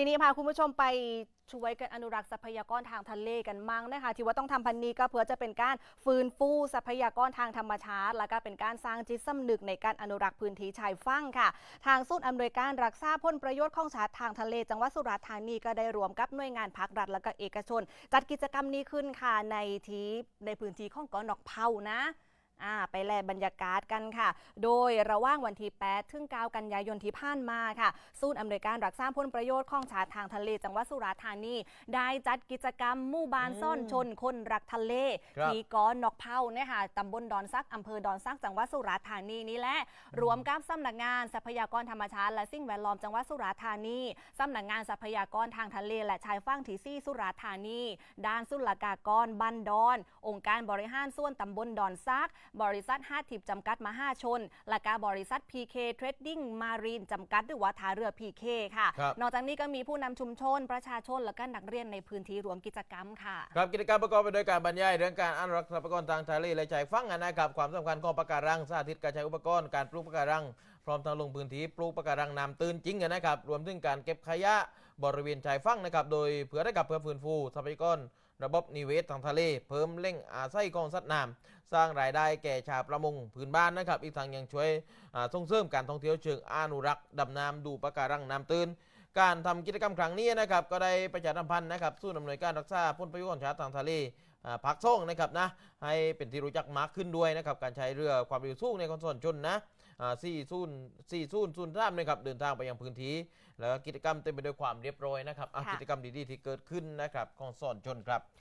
ทีนี้พาคุณผู้ชมไปช่วยกันอนุรักษ์ทรัพยากรทางทะเลกันมั่งนะคะที่ว่าต้องทำพันนี้ก็เพื่อจะเป็นการฟื้นฟูทรัพยากรทางธรรมชาติ และก็เป็นการสร้างจิตสำนึกในการอนุรักษ์พื้นที่ชายฝั่งค่ะ ทางศูนย์อำนวยการรักษาผลประโยชน์ของชาติทางทะเล จังหวัดสุราษฎร์ธานีก็ได้รวมกับหน่วยงานภาครัฐและก็เอกชน จัดกิจกรรมนี้ขึ้นค่ะในที่ในพื้นที่ของเกาะนอกเผานะ อ่าไปแลบรรยากาศกันค่ะ โดยระหว่างวันที่8ถึง9กันยายนที่ผ่านมาค่ะศูนย์อำนวยการรักษาผลประโยชน์ของชาติทางทะเล จังหวัดสุราษฎร์ธานี ได้จัดกิจกรรมหมู่บ้านซ่อนชนคนรักทะเล ครับที่เกอนนอกเผาเนี่ยค่ะตำบลดอนซักอำเภอดอนซักจังหวัดสุราษฎร์ธานีนี่แหละรวมกับสำนักงานทรัพยากรธรรมชาติและสิ่งแวดล้อมจังหวัดสุราษฎร์ธานีสำนักงานทรัพยากรทางทะเล และชายฝั่งที่ซี่สุราษฎร์ธานี ด้านสุลกากรบันดอน องค์การบริหารส่วนตำบลดอนซักบริษัทห้าทิพย์จำกัดมหาชน และการบริษัท PK Trading Marine จำกัดหรือว่าท่าเรือ PK ค่ะครับนอกจากนี้ก็มีผู้นำชุมชน ประชาชน และก็นักเรียนในพื้นที่รวมกิจกรรมค่ะ ครับกิจกรรมประกอบไปด้วยการบรรยายเรื่องการอนุรักษ์ทรัพยากรทางทะเลและชายฝั่งนะครับความสำคัญของปะการังสาธิตการใช้อุปกรณ์การปลูกปะการังพร้อมทั้งลงพื้นที่ปลูกปะการังน้ำตื้นจริงนะครับรวมถึงการเก็บขยะบริเวณชายฝั่งนะครับโดยเพื่อได้กับเพื่อฟื้นฟูทรัพยากร ระบบนิเวศทางทะเล เพิ่มเร่งอาศัยของสัตว์น้ำสร้างรายได้แก่ชาวประมงพื้นบ้านนะครับ อีกทางยังช่วยส่งเสริมการท่องเที่ยวเชิงอนุรักษ์ดำน้ำดูปะการังน้ำตื้น การทำกิจกรรมครั้งนี้นะครับก็ได้ประชาสัมพันธ์นะครับสู้นำหน่วยการรักษาผลประโยชน์ของชาติทางทะเลอ่าพักส่งนะครับนะให้เป็นที่รู้จักมากขึ้นด้วยนะครับการใช้เรือความเร็วสูงในคอนโซลชนนะสี่ศูนย์สี่ศูนย์ศูนย์ท่ามนะครับเดินทางไปยังพื้นที่ แล้วก็กิจกรรมเต็มไปด้วยความเรียบร้อยนะครับอะค่ะกิจกรรมดีๆที่เกิดขึ้นนะครับของสอนชนครับ